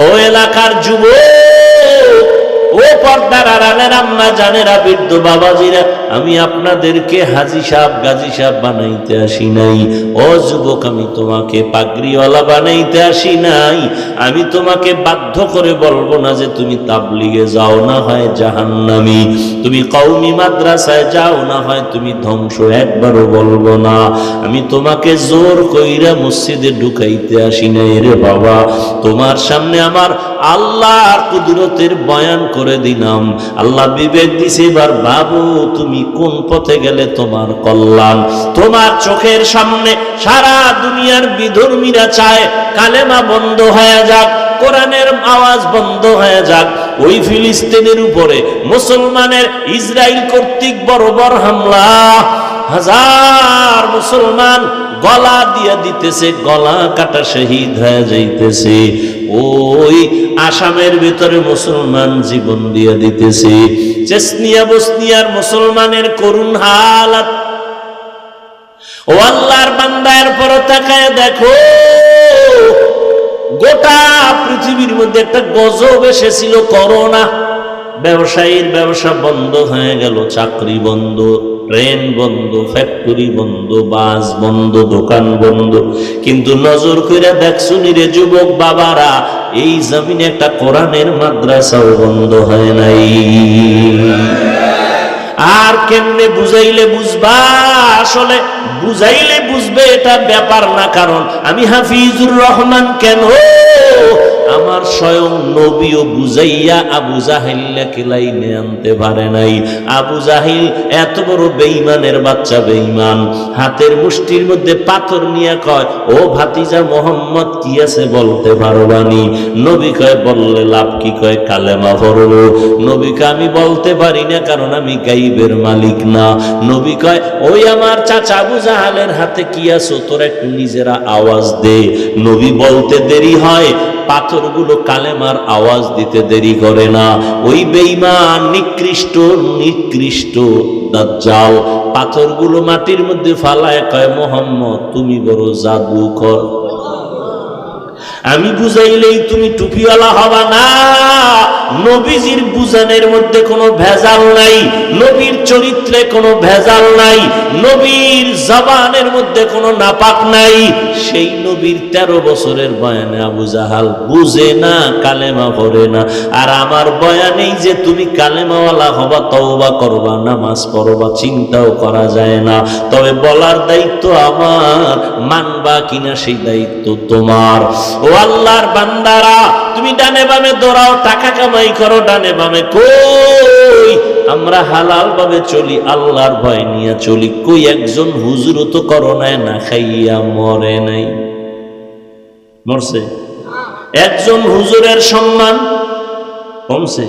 ও এলাকার যুবক ও পর্দার আড়ালের আম্মা জানেরা, বৃদ্ধ বাবাজিরা, আমি আপনাদেরকে হাজি সাহেব, গাজী সাহেব বানাইতে আসি নাই। ও যুবক, আমি তোমাকে পাগড়িওয়ালা বানাইতে আসি নাই। আমি তোমাকে বাধ্য করে বলব না যে তুমি তাবলিগে যাও না হয় জাহান্নামি। তুমি কওমি মাদ্রাসায় যাও না হয় তুমি ধ্বংস, একবারও বলব না। আমি তোমাকে জোর কইরা মসজিদে ঢুকাইতে আসি নাই রে বাবা। তোমার সামনে আমার আল্লাহর কুদরতের বয়ান করে দিলাম। আল্লাহ বিবেক দিছে, এবার বাবু, তুমি কোন পথে গেলে তোমার কল্যাণ? তোমার চোখের সামনে সারা দুনিয়ার বিধর্মীরা চায়, কালেমা বন্ধ হয়ে যাক, কোরআনের আওয়াজ বন্ধ হয়ে যাক। ওই ফিলিস্তিনের উপরে মুসলমানের ইসরায়েল কর্তৃক বড় হামলা। হাজার মুসলমান গলা দিয়ে দিতেছে, গলা কাটা শহীদ হয়ে যাইতেছে। ওই আসামের ভিতরে মুসলমান জীবন দিয়ে দিতেছে। চেসনিয়া বসনিয়ার মুসলমানের করুণ হালাত। ও আল্লাহর পর তাকায় দেখো, গোটা পৃথিবীর মধ্যে একটা গজব এসেছিল করোনা। ব্যবসায়ীর ব্যবসা বন্ধ হয়ে গেল, চাকরি বন্ধ। ট্রেন বন্ধ ফ্যাক্টরি বন্ধ, বাস বন্ধ, দোকান বন্ধ। কিন্তু নজর কইরা দেখছ রে যুবক বাবারা, এই জমিনে একটা কোরআনের মাদ্রাসাও বন্ধ হয় নাই। আর কেমনে বুঝাইলে বুঝবা? আসলে বুঝাইলে বুঝবে এটা ব্যাপার না, কারণ আমি হাফিজুর রহমান কেন? আমার স্বয়ং নবীও বুঝাইয়া আবু জাহিল্লাকে লাইনে আনতে পারে নাই। আবু জাহিল এত বড় বেঈমানের বাচ্চা বেঈমান। হাতের মুষ্টির মধ্যে পাথর নিয়ে কয়, ও ভাতিজা মোহাম্মদ, কি আছে বলতে পারবানি? নবী কয়, বললে লাভ কি? কয়, কালেমা পড়ব নবীকে আমি বলতে পারি না, কারণ আমি গাইবের মালিক না। নবী কয়, ওই আমার চাচা আবু জাহালের হাতে কি আছো? তোরা একটু নিজেরা আওয়াজ দে। নবী বলতে দেরি হয় পাথরগুলো কালেমার আওয়াজ দিতে দেরি করে না। ওই বেইমান নিকৃষ্ট নিকৃষ্ট দাজ্জাল, পাথরগুলো মাটির মধ্যে ফালায় কয়, মোহাম্মদ, তুমি বড় জাদু কর আমি বুঝাইলেই তুমি টুপিওয়ালা হবা না। নবীজির বুঝানের মধ্যে কোনো ভেজাল নাই, নবীর চরিত্রে কোনো ভেজাল নাই, নবীর জবানের মধ্যে কোনো নাপাক নাই। সেই নবীর তেরো বছরের বয়ানে আবু জাহাল বুঝে না, কালেমা পড়ে না। আর আমার বয়ানেই যে তুমি কালেমাওয়ালা হবা, তওবা করবা, নামাজ পড়বা, চিন্তাও করা যায় না। তবে বলার দায়িত্ব আমার, মানবা কিনা সেই দায়িত্ব তোমার। ও আল্লাহর বান্দারা, তুমি ডানে বামে দৌড়াও, টাকা কামাই করো, ডানে বামে কই? আমরা হালাল ভাবে চলি, আল্লাহর ভয় নিয়ে চলি। কই একজন হুজুরও তো করোনায় না খাইয়া মরে নাই? মরছে? একজন হুজুরের সম্মান কমছে।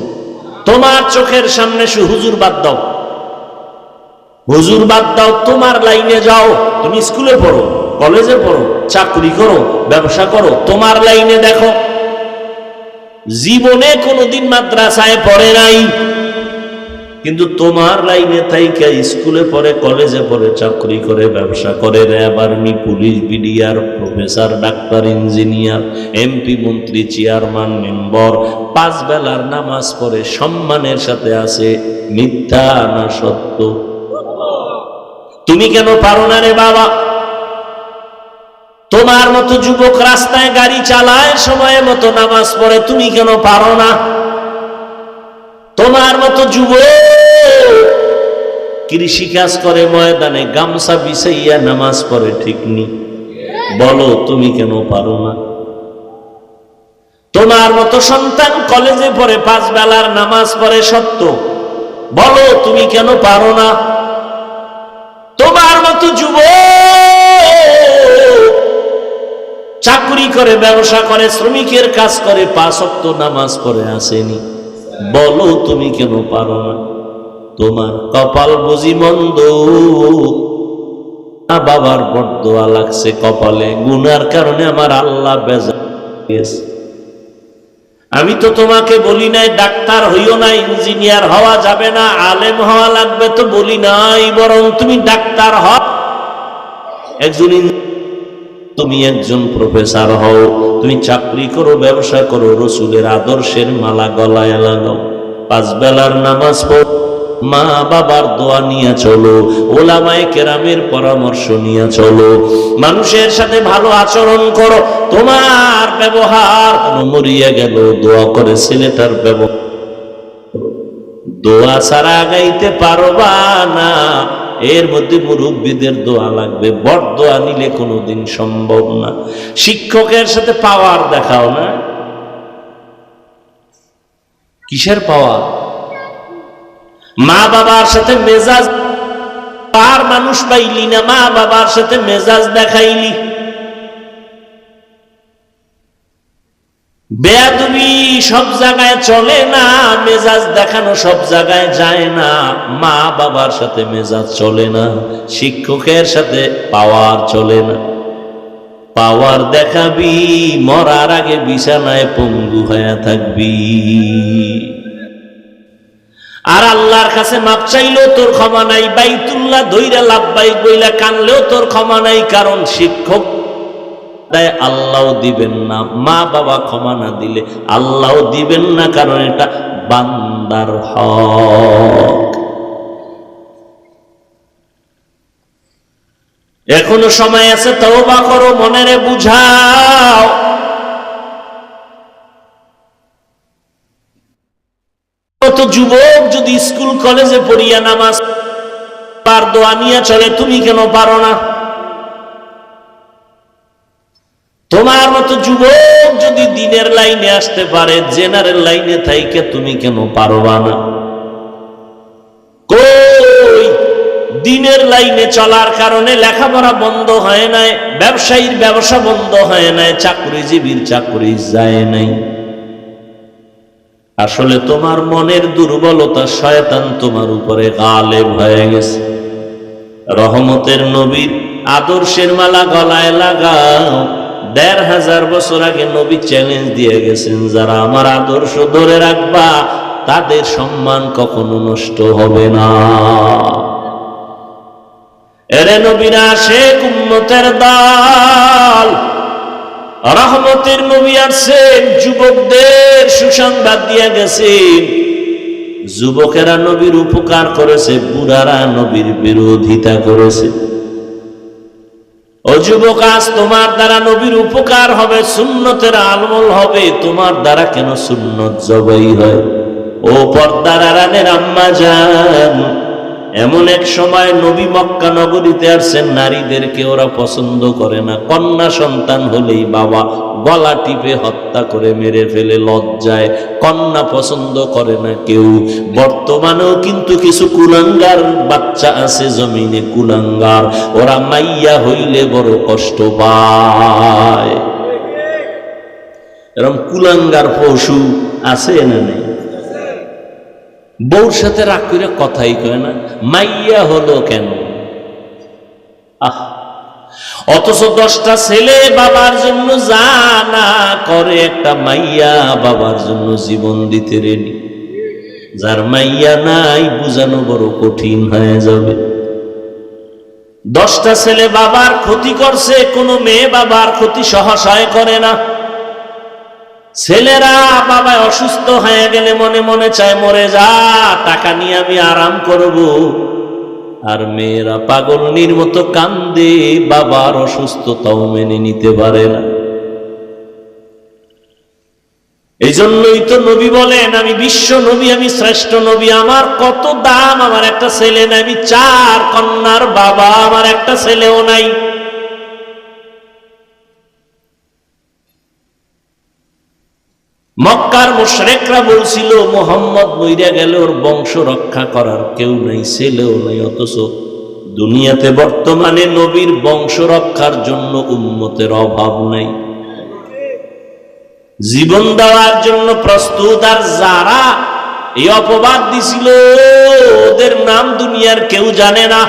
তোমার চোখের সামনে সে হুজুর বাদ দাও। হুজুর বাদ দাও, তোমার লাইনে যাও, তুমি স্কুলে পড়ো। কলেজে পড়ো, চাকরি করো, ব্যবসা করো, তোমার লাইনে দেখো। জীবনে কোনোদিন মাদ্রাসায় পড়ে নাই। কিন্তু তোমার লাইনে থাইকা স্কুলে পড়ে, কলেজে পড়ে, চাকরি করে, ব্যবসা করে, RAB army, police, BDR, professor, doctor, engineer, MP, মন্ত্রী, চেয়ারম্যান, মেম্বর, পাঁচ বেলার নামাজ পড়ে, সম্মানের সাথে আছে, মিথ্যা না সত্য। তুমি কেন পারো না রে বাবা? তোমার মতো যুবক রাস্তায় গাড়ি চালায়, সময় মতো নামাজ পড়ে, তুমি কেন পারো না? তোমার মতো যুবক কৃষি কাজ করে, ময়দানে গামছা বিছাইয়া নামাজ পড়ে, ঠিক নি? বলো, তুমি কেন পারো না? তোমার মতো সন্তান কলেজে পড়ে, পাঁচ বেলার নামাজ পড়ে, সত্য। বলো, তুমি কেন পারো না? চাকরি করে, ব্যবসা করে, শ্রমিকের কাজ করে পাঁচক্ত নামাজ পড়ে আসেনি। বলো তুমি কেন পারো না? তোমার কপাল বুঝি মন্দ। বাবার বরদোয়া লাগছে কপালে, গুনার কারণে আমার আল্লাহ আমি তো তোমাকে বলি নাই, ডাক্তার হইও না ইঞ্জিনিয়ার হওয়া যাবে না, আলেম হওয়া লাগবে তো বলি নাই, বরং তুমি ডাক্তার হ একজন তুমি একজন প্রফেসর হও, তুমি চাকরি করো, ব্যবসা করো, রসুলের আদর্শের মালা গলায় লাগাও। পাঁচ বেলার নামাজ পড়, মা বাবার দোয়া নিয়ে চলো, ওলামায় কেরামের পরামর্শ নিয়ে চলো। মানুষের সাথে ভালো আচরণ করো, তোমার ব্যবহার মরিয়া গেল, দোয়া করে ছেলেটার ব্যবহার। দোয়া ছাড়া গাইতে পারবা না। এর মধ্যে মুরব্বীদের দোয়া লাগবে। বড় দোয়া নিলে কোনোদিন সম্ভব না। শিক্ষকের সাথে পাওয়ার দেখাও না। কিসের পাওয়ার? মা বাবার সাথে মেজাজ পার মানুষ পাইলি না মা বাবার সাথে মেজাজ দেখাইলি। বেয়াদবি সব জায়গায় চলে না, মেজাজ দেখানো সব জায়গায় যায় না। মা বাবার সাথে মেজাজ চলে না, শিক্ষকের সাথে পাওয়ার চলে না। পাওয়ার দেখাবি, মরার আগে বিছানায় পঙ্গু হয়ে থাকবি। আর আল্লাহর কাছে মাপ চাইলেও তোর ক্ষমা নাই, বাইতুল্লাহ ধৈরা লাভবাই বইলা কানলেও তোর ক্ষমা নাই, কারণ শিক্ষক দেয় আল্লাহ দিবেন না, মা বাবা ক্ষমা না দিলে আল্লাহ দিবেন না, কারণ এটা বান্দার হক। এখনও সময় আছে, তওবা করো, মনেরে বুঝাও। কত যুবক যদি স্কুল, কলেজে পড়িয়া নামাজ পার দোয়া নিয়ে চলে, তুমি কেন পারো না? তোমার মতো যুবক যদি দিনের লাইনে আসতে পারে, জেনারেল লাইনে থাইকে তুমি কেন পারবা না? দিনের লাইনে চলার কারণে লেখাপড়া বন্ধ হয় নাই, ব্যবসায়ীর ব্যবসা বন্ধ হয় নাই, চাকরিজীবীর চাকরি যায় নাই। আসলে তোমার মনের দুর্বলতা শয়তান তোমার উপরে গালেব হয়ে গেছে। রহমতের নবীর আদর্শের মালা গলায় লাগাও দেড় হাজার বছর আগে নবী চ্যালেঞ্জ দিয়ে গেছেন, যারা আমার আদর্শ ধরে রাখবা, তাদের সম্মান কখনো নষ্ট হবে না। এরে নবীরা শেখ উম্মতের দল। রহমতের নবী আসছেন, যুবকদের সুসংবাদ দিয়ে গেছেন। যুবকেরা নবীর উপকার করেছে, বুড়ারা নবীর বিরোধিতা করেছে। ও আজ তোমার দ্বারা নবীর উপকার হবে, সুন্নতের আলমল হবে। তোমার দ্বারা কেন সুন্নত জবাই হয়? ও পর্দার আরানের আম্মা যান এমন এক সময় নবী মক্কা নগরীতে আসছেন, নারীদেরকে ওরা পছন্দ করে না। কন্যা সন্তান হলেই বাবা গলা টিপে হত্যা করে মেরে ফেলে, লজ্জায়। কন্যা পছন্দ করে না কেউ। বর্তমানেও কিন্তু কিছু কুলাঙ্গার বাচ্চা আছে জমিনে, কুলাঙ্গার। ওরা মাইয়া হইলে বড় কষ্ট পায়। এরকম কুলাঙ্গার পশু আছে না নেই? বউর সাথে রাগ করে কথাই কয় না, মাইয়া হলো কেন? আহ, অথচ দশটা ছেলে বাবার জন্য জানা করে একটা মাইয়া বাবার জন্য জীবন দিতে রেডি যার মাইয়া নাই, বুঝানো বড় কঠিন হয়ে যাবে। দশটা ছেলে বাবার ক্ষতি করছে, কোনো মেয়ে বাবার ক্ষতি সহসায় করে না। ছেলেরা বাবা অসুস্থ হয়ে গেলে মনে মনে চায়, মরে যা, টাকা নিয়ে আমি আরাম করব। আর মেয়েরা পাগলনির মতো কান্দে, বাবার অসুস্থতাও মেনে নিতে পারে না। এই জন্যই তো নবী বলেন, আমি বিশ্ব নবী, আমি শ্রেষ্ঠ নবী, আমার কত দাম, আমার একটা ছেলে নাই, আমি চার কন্যার বাবা, আমার একটা ছেলেও নাই। মক্কার মুশরেকরা বলছিল, মোহাম্মদ মইরা গেলে ওর বংশ রক্ষা করার কেউ নাই, ছেলেও নাই, অথচ দুনিয়াতে বর্তমানে নবীর বংশ রক্ষার জন্য উন্মতের অভাব নাই। জীবন দেওয়ার জন্য প্রস্তুত, আর যারা এই অপবাদ দিছিল, ওদের নাম দুনিয়ার কেউ জানে না।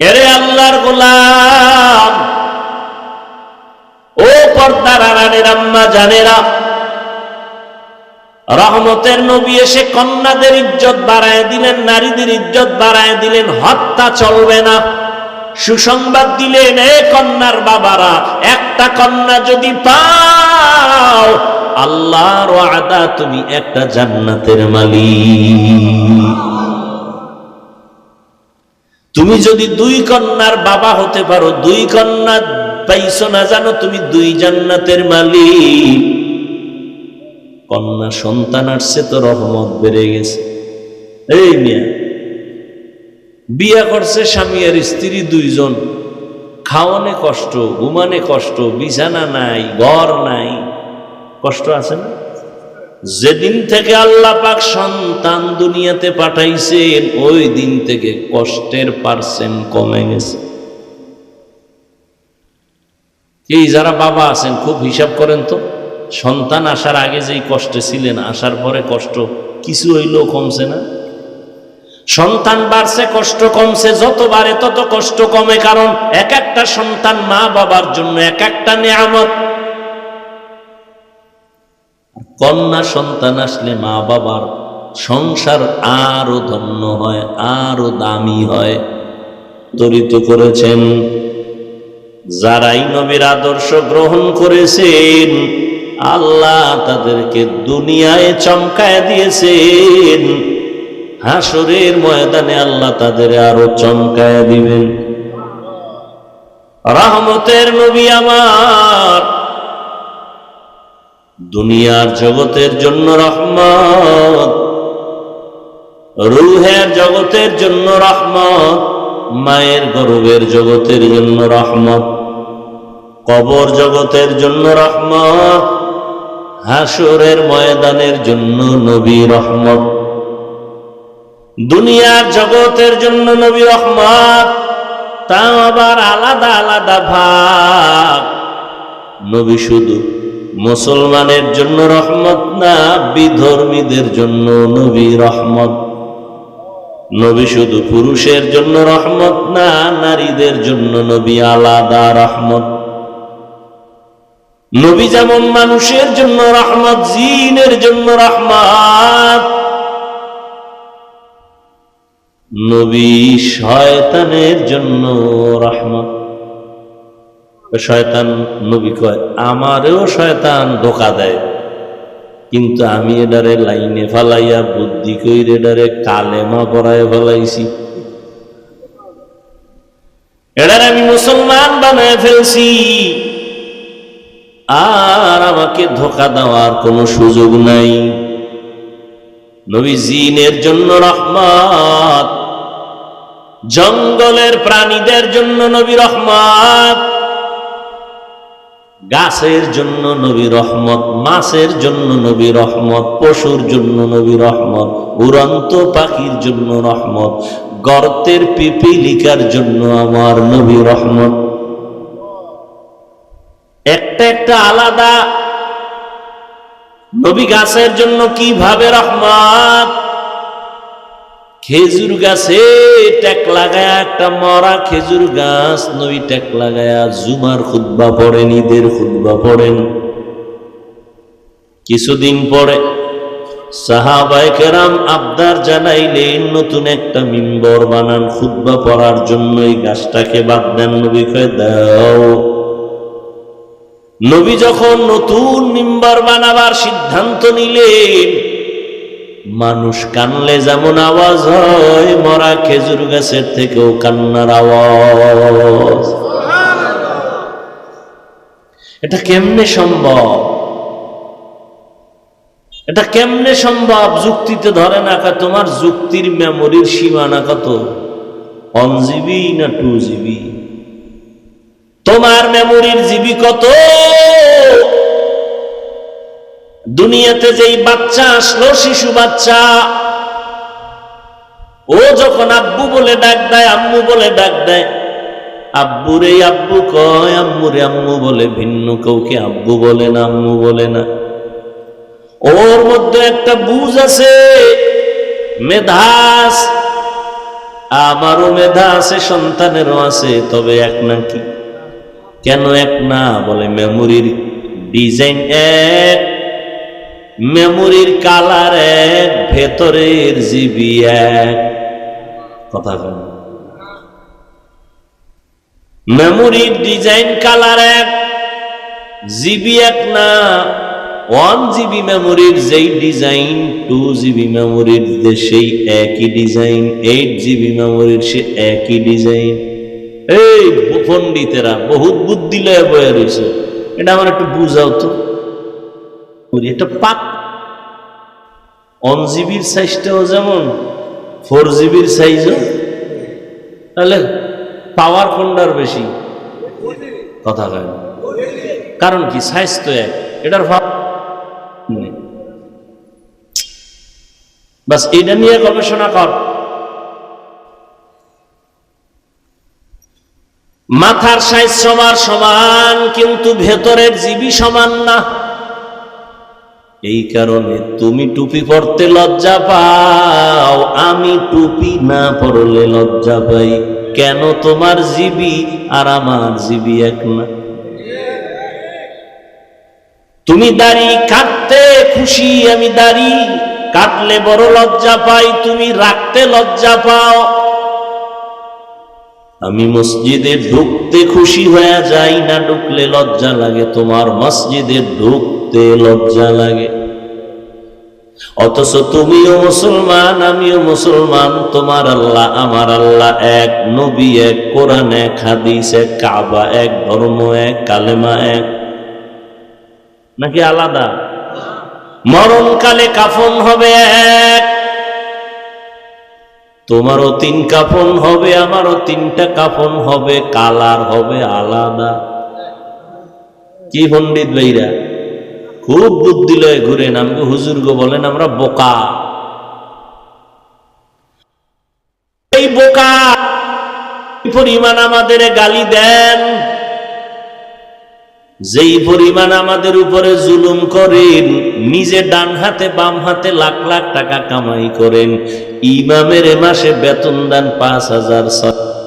এরে আল্লাহর গোলাম আম্মা জানেরা, রহমতের নবী এসে কন্যাদের ইজ্জত বাড়ায় দিলেন, নারীদের ইজ্জত বাড়ায় দিলেন, হত্যা চলবে না। সুসংবাদ দিলেন, এ কন্যার বাবারা, একটা কন্যা যদি পাও, আল্লাহর আদা তুমি একটা জান্নাতের মালিক। তুমি যদি দুই কন্যার বাবা হতে পারো, দুই কন্যা পাইছো না জানো তুমি দুই জান্নাতের মালিক। কন্যা সন্তান আসছে তো রহমত বেড়ে গেছে। এই মিয়া, বিয়া করছে স্বামী আর স্ত্রী দুইজন। খাওয়ানে কষ্ট, ঘুমানে কষ্ট, বিছানা নাই, ঘর নাই। কষ্ট আছে না? যেদিন থেকে আল্লাহ পাক সন্তান দুনিয়াতে পাঠাইছেন, ওই দিন থেকে কষ্টের পার্সেন্ট কমে গেছে। এই যারা বাবা আছেন, খুব হিসাব করেন তো, সন্তান আসার আগে যেই কষ্টে ছিলেন, আসার পরে কষ্ট কিছু হইলেও কমছে না। সন্তান বাড়ছে, কষ্ট কমছে, যত বাড়ে তত কষ্ট কমে, কারণ এক একটা সন্তান মা বাবার জন্য এক একটা নিয়ামত। কন্যা সন্তান আসলে মা বাবার সংসার আরও ধন্য হয়, আরও দামি হয়। তরিত করেছেন যারাই নবীর আদর্শ গ্রহণ করেছেন, আল্লাহ তাদেরকে দুনিয়ায় চমকায় দিয়েছেন। হাসরের ময়দানে আল্লাহ তাদের আরও চমকায় দিবেন। রহমতের নবী আমার। দুনিয়ার জগতের জন্য রহমত। রুহের জগতের জন্য রহমত। মায়ের গর্বের জগতের জন্য রহমত, কবর জগতের জন্য রহমত, হাসরের ময়দানের জন্য নবী রহমত, দুনিয়ার জগতের জন্য নবী রহমত, তাও আবার আলাদা আলাদা ভাগ নবী শুধু মুসলমানের জন্য রহমত না, বিধর্মীদের জন্য নবী রহমত। নবী শুধু পুরুষের জন্য রহমত না, নারীদের জন্য নবী আলাদা রহমত। নবী যেমন মানুষের জন্য রহমত, জিনের জন্য রহমত। নবী শয়তানের জন্য রহমত। শয়তান নবী কয়, আমারেও শয়তান ধোকা দেয়। কিন্তু আমি এডারে লাইনে ফালাইয়া বুদ্ধি কইরে এডারে কালেমা পড়ায় ফেলাইছি। এডারে আমি মুসলমান বানায় ফেলছি। আর আমাকে ধোকা দেওয়ার কোনো সুযোগ নাই। নবী জিনের জন্য রহমত, জঙ্গলের প্রাণীদের জন্য নবী রহমত গাছের জন্য নবী রহমত, মাছের জন্য নবী রহমত, পশুর জন্য নবী রহমত, উড়ন্ত পাখির জন্য রহমত, গর্তের পিপিলিকার জন্য আমার নবী রহমত। একটা একটা আলাদা। নবী গাছের জন্য কীভাবে রহমত? খেজুর গাছে ট্যাক লাগায়া একটা মরা খেজুর গাছ নবী ট্যাক লাগায়া জুমার খুদ্া পড়েন, ঈদের খুদ্া পড়েন। কিছুদিন পরে সাহাবাই কেরাম আবদার জানাইলেন, নতুন একটা মিম্বর বানান খুদ্া পড়ার জন্য এই গাছটাকে বাদ দেন, নবী দাও। নবী যখন নতুন মিম্বর বানাবার সিদ্ধান্ত নিলেন মানুষ কানলে যেমন আওয়াজ হয়, মরা খেজুর গাছের থেকেও কান্নার আওয়াজ। এটা কেমনে সম্ভব? এটা কেমনে সম্ভব? যুক্তিতে ধরে না তোমার যুক্তির মেমোরির সীমানা কত? ওয়ান জিবি না টু জিবি তোমার মেমোরির জিবি কত? দুনিয়াতে যেই বাচ্চা আসলো, শিশু বাচ্চা, ও যখন আব্বু বলে ডাক দেয়, আম্মু বলে ডাক দেয়, আব্বুরে আব্বু কয়, আম্মুরে আম্মু বলে ভিন্ন, কাউকে আব্বু বলে না, আম্মু বলে না। ওর মধ্যে একটা বুঝ আছে, মেধাস, আমারও মেধা আছে, সন্তানেরও আছে, তবে এক নাকি কেন এক না? বলে মেমোরির ডিজাইন এক। মেমোরির কালার এক, ভেতরের জিবি এক। কথা বল। মেমোরির ডিজাইন কালার এক, জিবি এক না, ওয়ান জিবি মেমোরির যেই ডিজাইন, টু জিবি মেমোরির সেই একই ডিজাইন, এইট জিবি মেমোরির সে একই ডিজাইন। এই পণ্ডিতেরা বহুত বুদ্ধি লয়ে বয়ে রয়েছে। এটা আমার একটু বুঝাও তো। বলি, এটা পাক ওয়ান জিবির সাইজটাও যেমন ফোর জিবির সাইজও তাহলে পাওয়ার কোনটার বেশি। কথা কয় কারণ কি? সাইজ তো এক। এটার ভাব। বাস এটা নিয়ে গবেষণা কর। মাথার সাইজ সবার সমান কিন্তু ভেতরের জীবী সমান না। এই কারণে তুমি টুপি পরতে লজ্জা পাও, আমি টুপি না পরলে লজ্জা পাই। কেন তোমার জীবী আর আমার জীবী এক না? তুমি দাড়ি কাটতে খুশি, আমি দাড়ি কাটলে বড় লজ্জা পাই, তুমি রাখতে লজ্জা পাও। আমি মসজিদে ঢুকতে খুশি হয়ে যাই, না ঢুকলে লজ্জা লাগে তোমার মসজিদে ঢুকতে লজ্জা লাগে। অথচ তুমিও মুসলমান, আমিও মুসলমান, তোমার আল্লাহ, আমার আল্লাহ এক, নবী এক, কোরআন এক, হাদিস এক, কাবা এক, ধর্ম এক, কালেমা এক। নাকি আলাদা? মরণকালে কাফন হবে এক। তোমারও তিন কাফন হবে, আমারও তিনটা কাফন হবে, কালার হবে আলাদা। কি পণ্ডিত ভাইরা? খুব বুদ্ধি লয়ে ঘুরেন আমাকে হুজুর গো বলেন আমরা বোকা। এই বোকা পরিমাণ আমাদের গালি দেন। যেই পরিমাণ আমাদের উপরে জুলুম করেন, নিজে ডান হাতে, বাম হাতে লাখ লাখ টাকা কামাই করেন। ইমামের মাসে বেতন দেন পাঁচ হাজার ছয়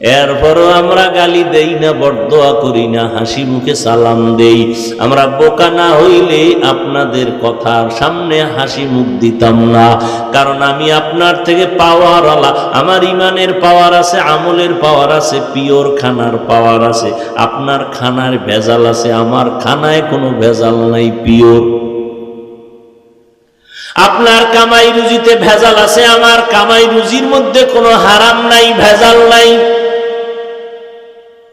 এরপরও আমরা গালি দেই না বরদোয়া করি না, হাসি মুখে সালাম দেই। আমরা বোকা না হইলে আপনাদের কথার সামনে হাসি মুখ দিতাম না। কারণ আমি আপনার থেকে পাওয়ার আলা আমার ইমানের পাওয়ার আছে, আমলের পাওয়ার আছে, পিওর খানার পাওয়ার আছে। আপনার খানার ভেজাল আছে, আমার খানায় কোনো ভেজাল নাই, পিওর। আপনার কামাই রুজিতে ভেজাল আছে, আমার কামাই রুজির মধ্যে কোনো হারাম নাই, ভেজাল নাই।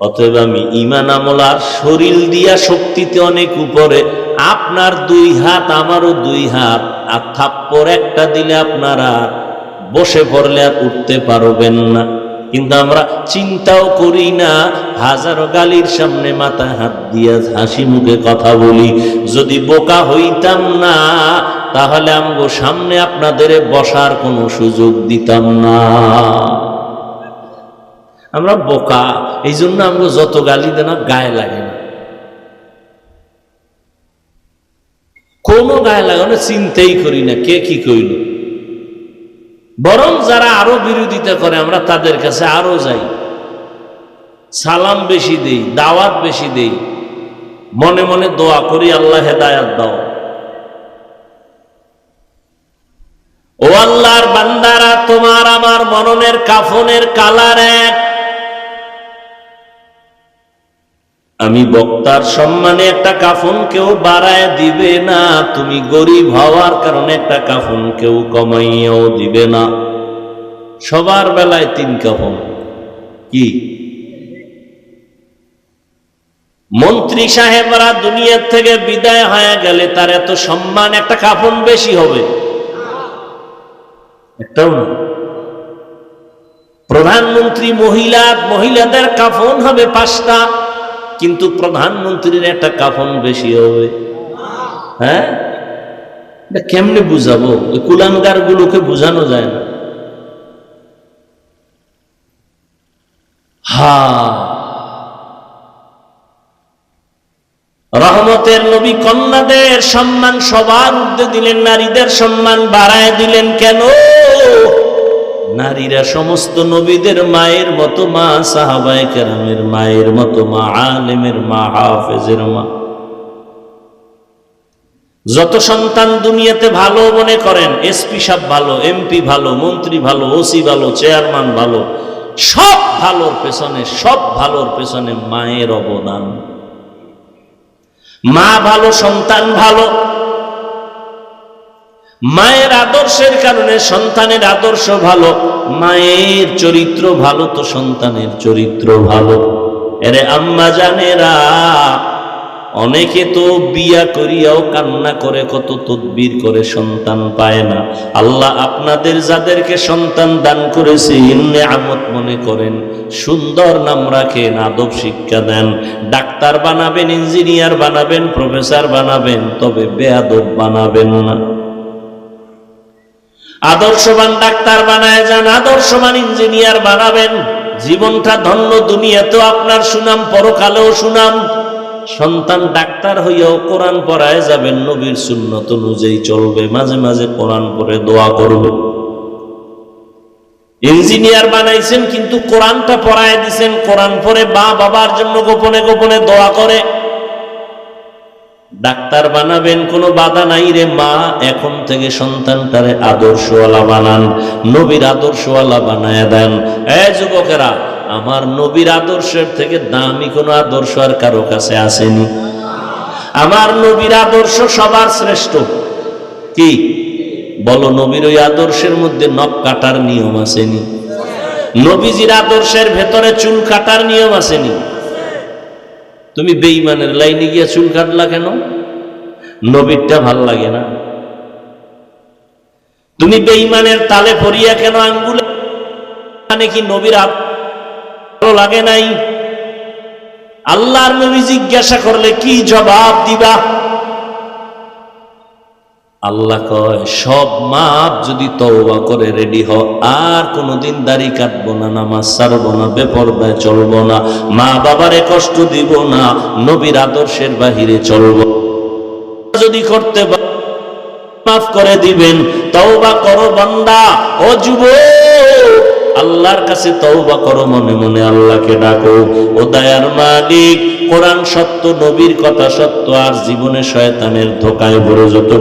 অতএব আমি ইমান আমলার শরীর দিয়া শক্তিতে অনেক উপরে, আপনার দুই হাত, আমারও দুই হাত, আর থাপ্পর একটা দিলে আপনারা বসে পড়লে আর উঠতে পারবেন না। কিন্তু আমরা চিন্তাও করি না, হাজারো গালির সামনে মাথায় হাত দিয়া হাসি মুখে কথা বলি। যদি বোকা হইতাম না, তাহলে আমগো সামনে আপনাদের বসার কোনো সুযোগ দিতাম না। আমরা বোকা এই জন্য আমরা যত গালি দেন গায়ে লাগে না। কোনো গায়ে লাগানো চিন্তাই করি না, কে কি কইল। বরং যারা আরও বিরোধিতা করে, আমরা তাদের কাছে আরও যাই। সালাম বেশি দেই, দাওয়াত বেশি দেই। মনে মনে দোয়া করি, আল্লাহ হেদায়াত দাও। ও আল্লাহর বান্দারা, তোমার আমার মননের কাফনের কালার এক। আমি বক্তার সম্মানে একটা কাফন কেউ বাড়ায় দিবে না। তুমি গরিব হওয়ার কারণে একটা কাফন কেউ কমাইয়াও দিবে না। সবার বেলায় তিন কাফন কি? মন্ত্রী সাহেবরা দুনিয়ার থেকে বিদায় হয়ে গেলে তার এত সম্মান, একটা কাফন বেশি হবে। একটাও না। প্রধানমন্ত্রী মহিলা, মহিলাদের কাফন হবে পাঁচটা। কিন্তু প্রধানমন্ত্রীর একটা কাফন বেশি হবে। হ্যাঁ? কেমনে বুঝাবো? ওই কুলাঙ্গার গুলোকে বুঝানো যায় না। হা। রহমতের নবী কন্যাদের সম্মান, সবার ঊর্ধ্বে দিলেন, নারীদের সম্মান বাড়ায় দিলেন কেন? নারীরা সমস্ত নবীদের মায়ের মতো মা, সাহাবায় কেরামের মায়ের মতো মা, আলেমের মা, হাফেজের মা। যত সন্তান দুনিয়াতে ভালো মনে করেন এসপি সাহেব ভালো এমপি ভালো, মন্ত্রী ভালো, ওসি ভালো, চেয়ারম্যান ভালো, সব ভালোর পেছনে, সব ভালোর পেছনে মায়ের অবদান। মা ভালো, সন্তান ভালো মায়ের আদর্শের কারণে সন্তানের আদর্শ ভালো, মায়ের চরিত্র ভালো তো সন্তানের চরিত্র ভালো। এরে আম্মা জানেরা, অনেকে তো বিয়া করিয়াও কান্না করে, কত তদবির করে সন্তান পায় না। আল্লাহ আপনাদের যাদেরকে সন্তান দান করেছে ইন্নে আমত মনে করেন, সুন্দর নাম রাখেন, আদব শিক্ষা দেন। ডাক্তার বানাবেন, ইঞ্জিনিয়ার বানাবেন, প্রফেসর বানাবেন, তবে বেয়াদব বানাবেন না। আদর্শবান ডাক্তার বানায় যান, আদর্শবান ইঞ্জিনিয়ার বানাবেন। জীবনটা ধন্য, দুনিয়াতেও আপনার সুনাম, পরকালেও সুনাম। সন্তান ডাক্তার হইয়াও কোরআন পড়ায় যাবেন, নবীর সুন্নত অনুযায়ী চলবে, মাঝে মাঝে কোরআন পড়ে দোয়া করবে। ইঞ্জিনিয়ার বানাইছেন, কিন্তু কোরআনটা পড়ায় দিছেন, কোরআন পড়ে বা বাবার জন্য গোপনে গোপনে দোয়া করে। ডাক্তার বানাবেন কোনো বাধা নাই রে মা, এখন থেকে সন্তানটারে আদর্শওয়ালা বানান, নবীর আদর্শওয়ালা বানায় দেন। এ যুবকেরা, আমার নবীর আদর্শের থেকে দামি কোনো আদর্শ আর কারও কাছে আসেনি। আমার নবীর আদর্শ সবার শ্রেষ্ঠ। কি? বলো, নবীর ওই আদর্শের মধ্যে নখ কাটার নিয়ম আসেনি? নবীজির আদর্শের ভেতরে চুল কাটার নিয়ম আসেনি? তুমি বেইমানের লাইনে গিয়া চুল কাটলা কেন? নবীরটা ভালো লাগে না। তুমি বেইমানের তালে পড়িয়া কেন আঙ্গুলে? মানে কি নবীর ভালো লাগে নাই? আল্লাহর নবী জিজ্ঞাসা করলে কি জবাব দিবা? আল্লাহ কয়, সব মাপ যদি তওবা করে রেডি হ আর কোনোদিন দাড়ি কাটবো না, নামাজ ছাড়বো না, বেপরদায় চলবো না, মা বাবারে কষ্ট দিব না, নবীর আদর্শের বাহিরে চলবো যদি করতে মাফ করে দিবেন, তওবা করো বান্দা, ও যুব আল্লাহর কাছে তওবা করো মনে মনে আল্লাহকে ডাকো। ও দয়ার মালিক, কোরআন সত্য, নবীর কথা সত্য, আর জীবনে শয়তানের ধোকায় ভরে যত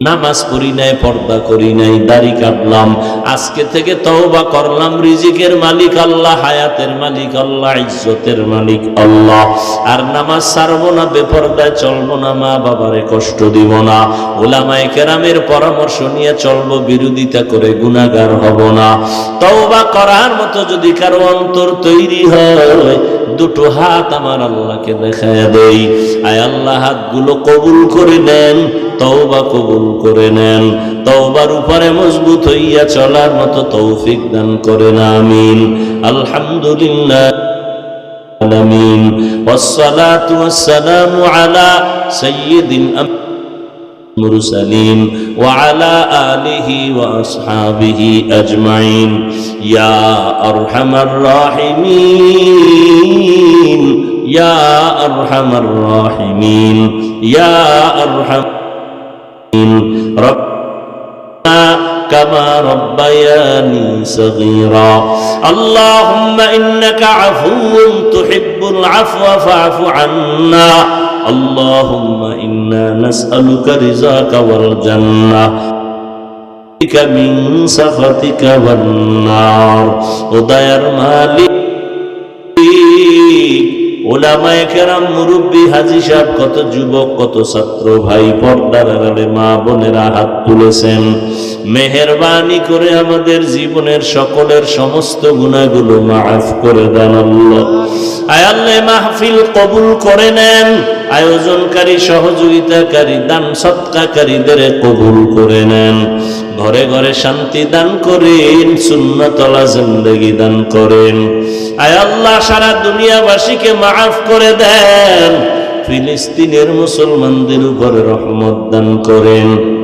নামাজ পড়ি নাই, পর্দা করি নাই, দাড়ি কাটলাম। আজকে থেকে তওবা করলাম, রিজিকের মালিক আল্লাহ, হায়াতের মালিক আল্লাহ, ইজ্জতের মালিক আল্লাহ। আর নামাজ ছাড়বো না, বেপর্দায় চলবো না, মা বাবারে কষ্ট দিব না। ওলামায়ে কেরামের পরামর্শ নিয়ে চলবো, বিরোধিতা করে গুনাহগার হব না। তওবা করার মতো যদি কারও অন্তর তৈরি হয় দুটো হাত আমার আল্লাহকে দেখায় দেই আয় আল্লাহ হাতগুলো কবুল করে নেন তওবা কবুল করে নেন তওবার উপরে মজবুত হইয়া চলার মতো তৌফিক দান করেন আমিন আলহামদুলিল্লাহ العالمين والصلاة والسلام على سيد المرسلين وعلى آله وأصحابه أجمعين. يا أرحم الراحمين. يا أرحم الراحمين. يا أرحم ربنا كما ربياني صغيرا. اللهم إنك عفو تحب العفو فاعف عنا. اللهم إنا نسألك رزاك والجنة بك من سخطك والنار ودير مالك ওলামায়ে কেরাম মুরব্বী হাজি সাহেব কত যুবক কত ছাত্র ভাই পর্দার আড়ালে মা বোনেরা হাত তুলেছেন মেহেরবানি করে আমাদের জীবনের সকলের সমস্ত গুণাগুলো মাফ করে দেন আল্লাহ। আয় আল্লাহ, মাহফিল কবুল করে নেন। আয়োজনকারী, সহযোগিতাকারী, দান সৎকাকারীদের কবুল করে নেন। ঘরে ঘরে শান্তি দান করেন, সুন্নতলা জিন্দগি দান করেন। আয় আল্লাহ, সারা দুনিয়াবাসীকে মাফ করে দেন। ফিলিস্তিনের মুসলমানদের উপরে রহমত দান করেন।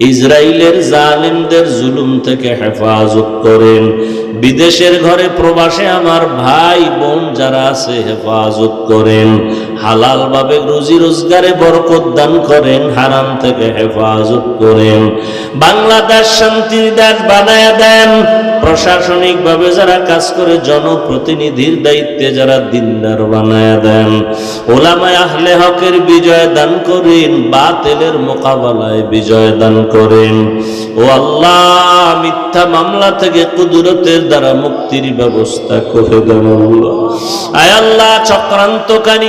ইসরায়েলের জালিমদের জুলুম থেকে হেফাজত করেন। বিদেশের ঘরে প্রবাসে আমার ভাই বোন যারা আছে হেফাজত করেন। হালাল ভাবে রুজি রোজগারে বরকত দান করেন, হারাম থেকে হেফাজত করেন। বাংলাদেশ শান্তির দেশ বানায় দেন। প্রশাসনিক ভাবে যারা কাজ করে, জনপ্রতিনিধির দায়িত্বে যারা দিনদার বানায় দেন। ওলামায় আহলে হকের বিজয় দান করেন, বাতেলের মোকাবেলায় বিজয় দান করেন। ও আল্লাহ, মিথ্যা মামলা থেকে কুদরতের দ্বারা মুক্তির ব্যবস্থা করে দেন আয় আল্লাহ, চক্রান্তকারী